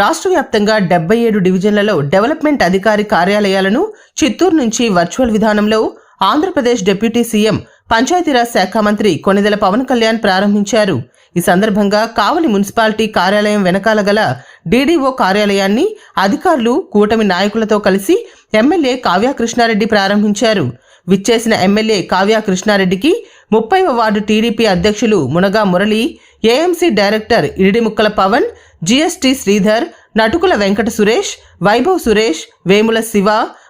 రాష్ట్ర వ్యాప్తంగా డెబ్బై ఏడు డివిజన్లలో డెవలప్మెంట్ అధికారి కార్యాలయాలను చిత్తూరు నుంచి వర్చువల్ విధానంలో ఆంధ్రప్రదేశ్ డిప్యూటీ సీఎం పంచాయతీరాజ్ శాఖ మంత్రి కొనిదెల పవన్ కళ్యాణ్ ప్రారంభించారు. ఈ సందర్భంగా కావలి మున్సిపాలిటీ కార్యాలయం వెనకాల గల డీడీఓ కార్యాలయాన్ని అధికారులు కూటమి నాయకులతో కలిసి ఎమ్మెల్యే కావ్య కృష్ణారెడ్డి ప్రారంభించారు. విచ్చేసిన ఎమ్మెల్యే కావ్య కృష్ణారెడ్డికి ముప్పైవ వార్డు టీడీపీ అధ్యక్షులు Munaga Murali AMC director Iridimukkala Pavan GST Sridhar Natukula Venkata Suresh Vaibhav Suresh Vemula Siva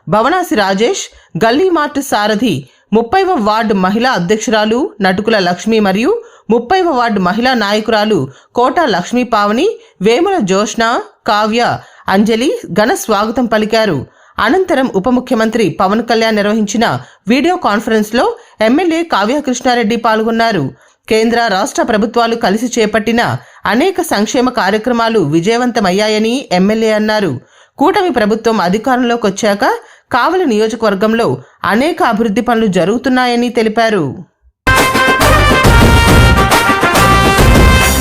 Bhavanasi Rajesh Galli Mart Sarathi ముప్పైవ వార్డు మహిళా అధ్యక్షురాలు నటుకుల లక్ష్మి మరియు ముప్పైవ వార్డు మహిళా నాయకురాలు కోట లక్ష్మీ పావని వేముల జోష్న కావ్య అంజలి ఘన స్వాగతం పలికారు. అనంతరం ఉప ముఖ్యమంత్రి పవన్ కళ్యాణ్ నిర్వహించిన వీడియో కాన్ఫరెన్స్లో ఎమ్మెల్యే కావ్యకృష్ణారెడ్డి పాల్గొన్నారు. కేంద్ర రాష్ట్ర ప్రభుత్వాలు కలిసి చేపట్టిన అనేక సంక్షేమ కార్యక్రమాలు విజయవంతమయ్యాయని ఎమ్మెల్యే అన్నారు. కూటమి ప్రభుత్వం అధికారంలోకి వచ్చాక కావలి నియోజకవర్గంలో అనేక అభివృద్ధి పనులు జరుగుతున్నాయని తెలిపారు.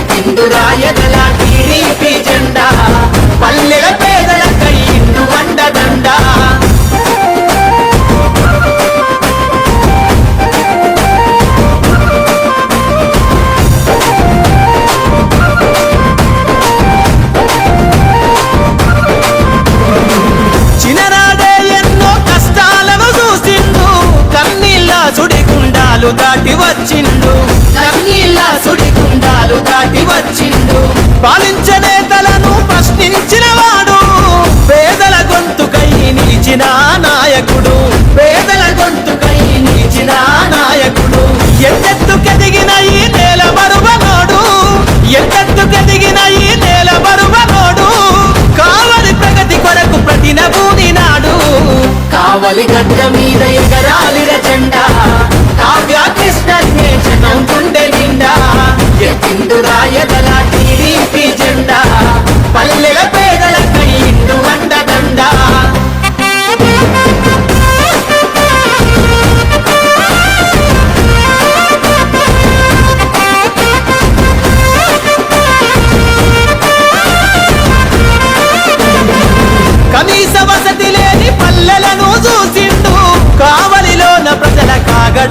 ఎత్తిండు కావలి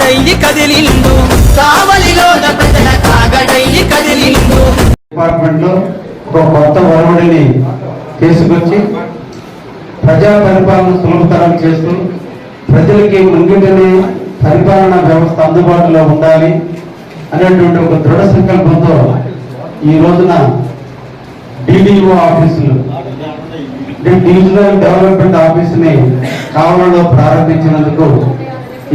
కాగడయ్యి కదిలిండు కావలిలోన ప్రజల కాగడయ్యి కదిలిండు డిపార్ట్మెంట్లో ఒక కొత్త ఒరవడిని తీసుకొచ్చి ప్రజా పరిపాలన సులభతరం చేస్తూ ప్రజలకి ముంగిటనే పరిపాలన వ్యవస్థ అందుబాటులో ఉండాలి అనేటువంటి ఒక దృఢ సంకల్పంతో ఈ రోజున డిడిఓ ఆఫీసులు అంటే డివిజనల్ డెవలప్మెంట్ ఆఫీసుని కావలంలో ప్రారంభించినందుకు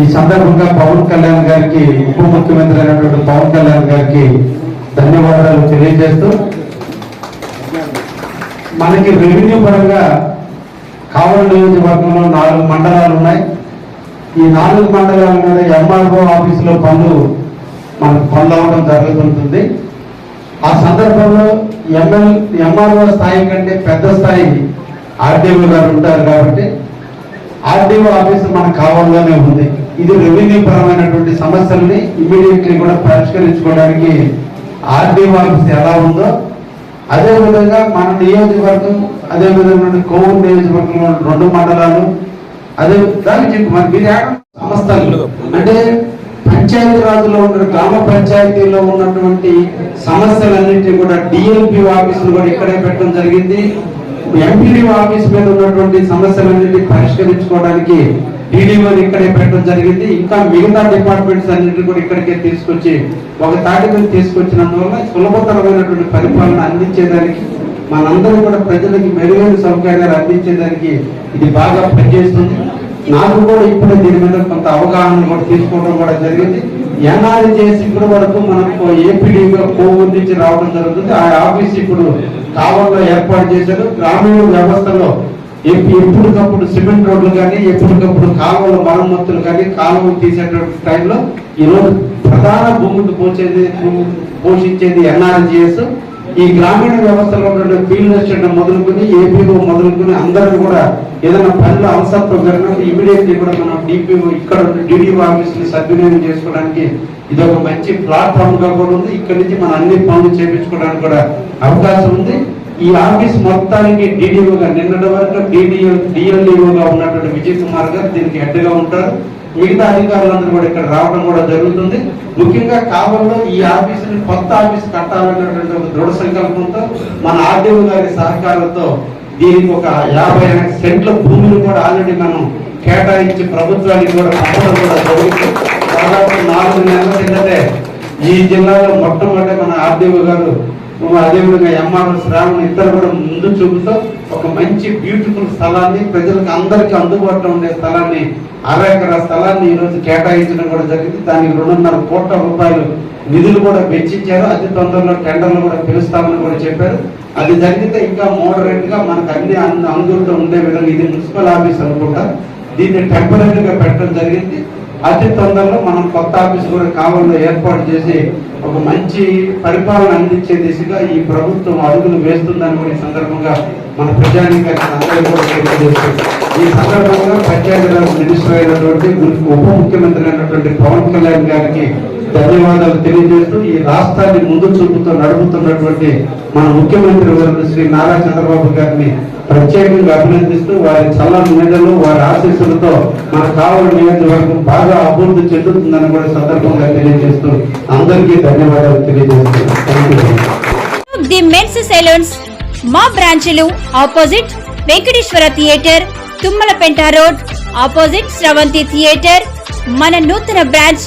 ఈ సందర్భంగా పవన్ కళ్యాణ్ గారికి ఉప ముఖ్యమంత్రి అయినటువంటి పవన్ కళ్యాణ్ గారికి ధన్యవాదాలు తెలియజేస్తూ మనకి రెవెన్యూ పరంగా కావలి నియోజకవర్గంలో నాలుగు మండలాలు ఉన్నాయి. ఈ నాలుగు మండలాల మీద ఎంఆర్ఓ ఆఫీసులో పనులు మనకు పనులు అవ్వడం జరుగుతుంటుంది. ఆ సందర్భంలో ఎంఎల్ ఎంఆర్ఓ స్థాయి కంటే పెద్ద స్థాయి ఆర్డీఓ గారు ఉంటారు కాబట్టి ఆర్డీఓ ఆఫీస్ మన కావాలలోనే ఉంది. ఇది రెవెన్యూ పరమైనటువంటి సమస్యల్ని ఇమీడియట్లీ కూడా పరిష్కరించుకోవడానికి ఆర్డీఓ ఆఫీస్ ఎలా ఉందో అదేవిధంగా మన నియోజకవర్గం అదే విధంగా కోవూరు నియోజకవర్గంలో రెండు మండలాలు అదే దానికి చెప్పి మరి మీరు సంస్థలు అంటే పంచాయతీ రాజులో ఉన్న గ్రామ పంచాయతీలో ఉన్నటువంటి సమస్యలన్నింటినీ కూడా డిఎల్పి ఆఫీసులు కూడా ఇక్కడే పెట్టడం జరిగింది. ఎంపీడీ ఆఫీస్ మీద ఉన్నటువంటి సమస్యలన్నింటినీ పరిష్కరించుకోవడానికి డీడీఓని ఇక్కడే పెట్టడం జరిగింది. ఇంకా మిగతా డిపార్ట్మెంట్స్ అన్నింటినీ కూడా ఇక్కడికే తీసుకొచ్చి ఒక తాటి మీద తీసుకొచ్చినందువల్ల సులభతరమైనటువంటి పరిపాలన అందించేదానికి మనందరూ కూడా ప్రజలకి మెరుగైన సౌకర్యాలు అందించేదానికి ఇది బాగా పనిచేస్తుంది. నాకు కూడా ఇప్పుడు దీని మీద కొంత అవగాహన కూడా తీసుకోవడం కూడా జరిగింది. ఎన్ఆర్ చేసి ఇప్పుడు వరకు మనకు ఏపీడీగా కోవూరు నుంచి రావడం జరుగుతుంది. ఆ ఆఫీస్ ఇప్పుడు కావల్లో ఏర్పాటు చేశారు. గ్రామీణ వ్యవస్థలో ఎప్పటికప్పుడు సిమెంట్ రోడ్లు కానీ ఎప్పటికప్పుడు కాలువల మరమ్మతులు కానీ కాలువలు తీసేటువంటి టైంలో ఈరోజు ప్రధాన భూమికి పోసేది పోషించేది ఎన్ఆర్జిఎస్. ఈ గ్రామీణ వ్యవస్థలో ఉన్న ఫీల్డ్ అసిస్టెంట్ మొదలుకొని ఏపీఓ మొదలుకొని అందరూ కూడా ఏదైనా పనులు అవసరం జరిగినప్పుడు ఇమీడియట్లీ కూడా మనం డిపిఓ ఇక్కడ డిడిఓ ఆఫీస్ని సద్వినియోగం చేసుకోవడానికి ఇది ఒక మంచి ప్లాట్ఫామ్గా కూడా ఉంది. ఇక్కడ నుంచి మనం అన్ని పనులు చేపించుకోవడానికి కూడా అవకాశం ఉంది. ఈ ఆఫీస్ మొత్తానికి డిడిఓగా నిన్నటి వరకు డిడిఓ డిఎల్ఈఓగా ఉన్నటువంటి విజయ్ కుమార్ గారు దీనికి హెడ్గా ఉంటారు. మిగతా అధికారులందరూ కూడా ఇక్కడ రావడం కూడా జరుగుతుంది. ముఖ్యంగా కావల్లో ఈ ఆఫీసుని కొత్త ఆఫీస్ కట్టాలన్నటువంటి ఒక దృఢ సంకల్పంతో మన ఆర్డీఓ గారి సహకారంతో దీనికి ఒక యాభై సెంట్ల భూమిని కూడా ఆల్రెడీ మనం కేటాయించి ప్రభుత్వానికి కూడా పంపడం కూడా జరుగుతుంది దాదాపు నాలుగు నెలల కిందటే ఈ జిల్లాలో మొట్టమొదటి మన ఆర్డీఓ గారు అదేవిధంగా ఎంఆర్ఎస్ శ్రావణ్ ఇద్దరు కూడా ముందు చూపుతో ఒక మంచి బ్యూటిఫుల్ స్థలాన్ని ప్రజలకు అందరికీ అందుబాటులో ఉండే స్థలాన్ని అర ఎకరా స్థలాన్ని ఈ రోజు కేటాయించడం కూడా జరిగింది. దానికి రెండున్నర కోట్ల రూపాయలు నిధులు కూడా వెచ్చించారు. అతి తొందరలో టెండర్లు కూడా పిలుస్తామని కూడా చెప్పారు. అది జరిగితే ఇంకా మోడరేట్గా మనకు అన్ని అన్ని అందులో ఉండే విధంగా ఇది మున్సిపల్ ఆఫీస్ అనుకుంటా. దీన్ని టెంపరీగా పెట్టడం జరిగింది. అతి తొందరలో మనం కొత్త ఆఫీస్ కూడా కావాలని ఏర్పాటు చేసి ఒక మంచి పరిపాలన అందించే దిశగా ఈ ప్రభుత్వం అడుగులు వేస్తుందని కూడా సందర్భంగా మన ప్రజానీకానికి అందరికీ కూడా ఈ సందర్భంగా పంచాయతీరాజ్ మినిస్టర్ అయినటువంటి ఉప ముఖ్యమంత్రి అయినటువంటి పవన్ కళ్యాణ్ గారికి ధన్యవాదాలు తెలియజేస్తూ ఈ రాష్ట్రాన్ని ముందు చూపుతో నడుపుతున్నటువంటి మన ముఖ్యమంత్రి వర్యులు శ్రీ నారా చంద్రబాబు గారిని ప్రత్యేకంగా అభినందిస్తూ వారి చల్లని నీడలు వారి ఆశీస్సులతో మన కావలి నియోజకవర్గం బాగా అభివృద్ధి చెందుతుందని కూడా సందర్భంగా తెలియజేస్తూ అందరికీ ధన్యవాదాలు తెలియజేస్తున్నాను సెలూన్స్ మా బ్రాంచ్లు opposite Venkateswara theatre Tummalapenta road opposite Sravanthi theatre మన నూతన బ్రాంచ్